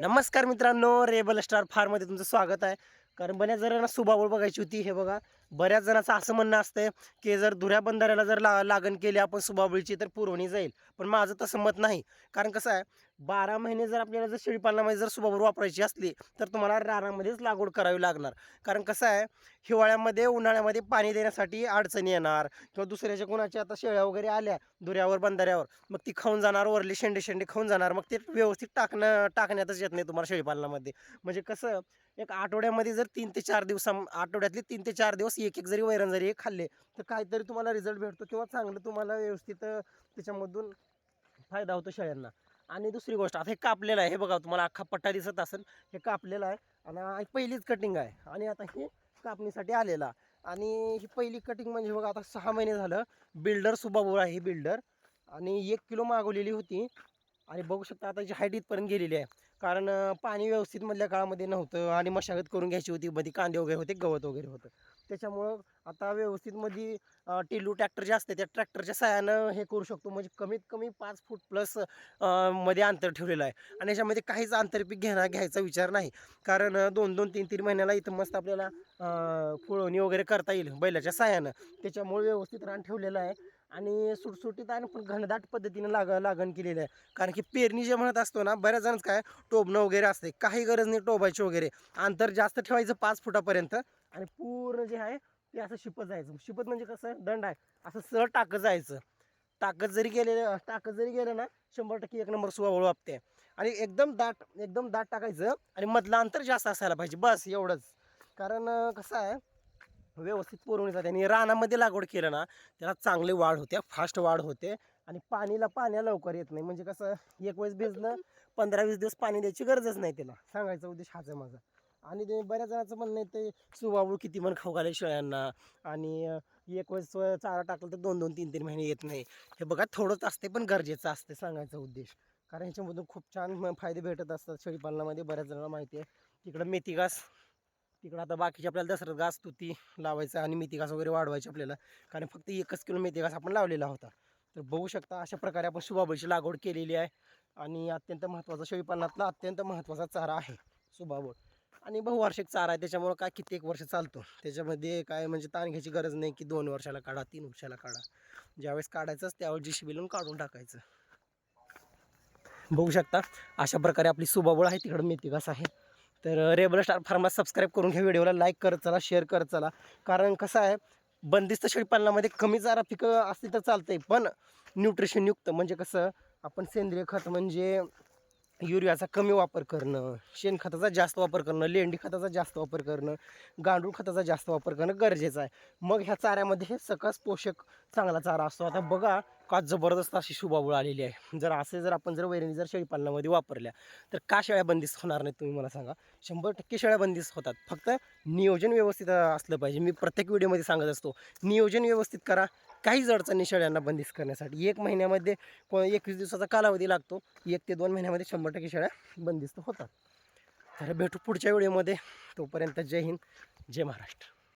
नमस्कार मित्रांनो rebel star फार्ममध्ये तुमचं स्वागत आहे. कारण बऱ्याच जणांना सुबाबळ बघायची होती हे बघा. बऱ्याच जणांचं असं म्हणणं असतं की जर धुऱ्या बंधाऱ्याला जर ला लागण केली आपण सुबाबळीची तर पुरवणी जाईल. पण माझं तसं मत नाही. कारण कसं आहे बारा महिने जर आपल्याला जर शेळीपालनामध्ये जर सुबाबळ वापरायची असली तर तुम्हाला रानामध्येच लागवड करावी लागणार. कारण कसं आहे हिवाळ्यामध्ये उन्हाळ्यामध्ये पाणी देण्यासाठी अडचणी येणार. किंवा दुसऱ्याच्या कोणाच्या आता शेळ्या वगैरे आल्या धुऱ्यावर बंधाऱ्यावर मग ती खाऊन जाणार वरले शेंडे शेंडे खाऊन जाणार. मग ते व्यवस्थित टाकणं टाकण्यातच येत नाही तुम्हाला शेळीपालनामध्ये म्हणजे कसं एक आठवड्यामध्ये जर तीन ते चार दिवसा आठवड्यातले तीन ते चार दिवस एक एक जरी वैरण जरी खाल्ले तर काहीतरी तुम्हाला रिझल्ट भेटतो किंवा चांगलं तुम्हाला व्यवस्थित त्याच्यामधून फायदा होतो शेळ्यांना. आणि दुसरी गोष्ट आता हे कापलेलं आहे. हे बघा तुम्हाला अख्खा पट्टा दिसत असेल. हे कापलेलं आहे. आणि पहिलीच कटिंग आहे. आणि आता हे कापणीसाठी आलेला. आणि ही पहिली कटिंग म्हणजे बघा आता सहा महिने झालं. बिल्डर सुबाबूळ आहे ही बिल्डर आणि एक किलो मागवलेली होती. आणि बघू शकता आता जी हाईट इथपर्यंत गेलेली आहे. कारण पाणी व्यवस्थित मधल्या काळामध्ये नव्हतं. आणि मशागत करून घ्यायची होती. मध्ये कांदे वगैरे होते गवत वगैरे होतं. त्याच्यामुळं आता व्यवस्थित मध्ये ट्रॅक्टर जे असते त्या ट्रॅक्टरच्या सहाय्यानं हे करू शकतो. म्हणजे कमीत कमी पाच फूट प्लसमध्ये अंतर ठेवलेलं आहे. आणि याच्यामध्ये काहीच आंतरपीक घेणं घ्यायचा विचार नाही. कारण दोन दोन तीन तीन महिन्याला इथं मस्त आपल्याला फुळवणी वगैरे करता येईल बैलाच्या साहाय्यानं. त्याच्यामुळे व्यवस्थित रान ठेवलेलं आहे. आणि सुटसुटीत आहे पण घनदाट पद्धतीनं लाग लागण केलेलं आहे. कारण की पेरणी जे म्हणत असतो ना बऱ्याच जणच काय टोबणं वगैरे असते काही गरज नाही टोबायची वगैरे. अंतर जास्त ठेवायचं पाच फुटापर्यंत आणि पूर्ण जे आहे ते असं शिपत जायचं. शिपत म्हणजे कसं दंड आहे. असं सह टाकत जायचं. टाकत जरी गेलेलं टाकत जरी गेलं ना शंभर टक्के एक नंबर सुवा वापते. आणि एकदम दाट एकदम दाट टाकायचं आणि मधलं अंतर जास्त असायला पाहिजे. बस एवढंच. कारण कसं आहे व्यवस्थित पुरवणी जाते. आणि रानामध्ये लागवड केलं ना त्याला चांगली वाढ होते फास्ट वाढ होते. आणि पाणीला पाण्या लवकर येत नाही. म्हणजे कसं एक वेळेस भिजलं पंधरा वीस दिवस पाणी द्यायची गरजच नाही त्याला. सांगायचा उद्देश हाच आहे माझा. आणि ते बऱ्याच जणांचं म्हणणं आहे ते सुवाबूळ किती पण खाऊ घाले शेळ्यांना. आणि एक वेळेस चारा टाकलं तर दोन दोन तीन तीन महिने येत नाही. हे बघा थोडंच असते पण गरजेचं असते सांगायचा उद्देश. कारण ह्याच्यामधून खूप छान फायदे भेटत असतात. शेळीपालनामध्ये बऱ्याच जणांना माहिती आहे. तिकडं मेथी घास तिकडं आता बाकीचे आपल्याला दसऱ्यात घास तुती लावायचा आणि मेथी घास वगैरे वाढवायची आपल्याला. कारण फक्त एकच किलो मेथी घास आपण लावलेला होता. तर बघू शकता अशा प्रकारे आपण सुबाबळीची लागवड केलेली आहे. आणि अत्यंत महत्त्वाचा शेळीपालनातला अत्यंत महत्त्वाचा चारा आहे सुबाबळ आणि बहुवार्षिक चारा आहे त्याच्यामुळं काय कित्येक वर्ष चालतो. त्याच्यामध्ये काय म्हणजे ताण घ्यायची गरज नाही की दोन वर्षाला काढा तीन वर्षाला काढा. ज्यावेळेस काढायचंच त्यावेळेस जी शिबिलून काढून टाकायचं. बघू शकता अशा प्रकारे आपली सुबाबळ आहे तिकडं मेथी घास आहे. तर रेबल स्टार फार्मास सबस्क्राईब करून घ्या व्हिडिओला लाईक करत चला शेअर करत चला. कारण कसं आहे बंदिस्त शेळीपालनामध्ये कमी चारा पिकं असली तर चालतंय पण न्यूट्रिशनयुक्त म्हणजे कसं आपण सेंद्रिय खत म्हणजे युरियाचा कमी वापर करणं शेणखताचा जास्त वापर करणं लेंडी खताचा जास्त वापर करणं गांडूळ खताचा जास्त वापर करणं गरजेचं आहे. मग ह्या चाऱ्यामध्ये हे सकस पोषक चांगला चारा असतो. आता बघा का जबरदस्त अशी शुभाबूळ आलेली आहे. जर असे जर आपण जर वैरणी जर शेळीपालनामध्ये वापरल्या तर का शेळ्या बंदिस्त होणार नाहीत तुम्ही मला सांगा? शंभर टक्के शेळ्या बंदिस्त होतात. फक्त नियोजन व्यवस्थित असलं पाहिजे. मी प्रत्येक व्हिडिओमध्ये सांगत असतो नियोजन व्यवस्थित करा. काहीच अडचणी शेळ्यांना बंदिस्त करण्यासाठी. एक महिन्यामध्ये को एकवीस दिवसाचा कालावधी लागतो. एक ते दोन महिन्यामध्ये शंभर टक्के शेळ्या बंदिस्त होतात. तर भेटू पुढच्या व्हिडिओमध्ये. तोपर्यंत जय हिंद जय महाराष्ट्र.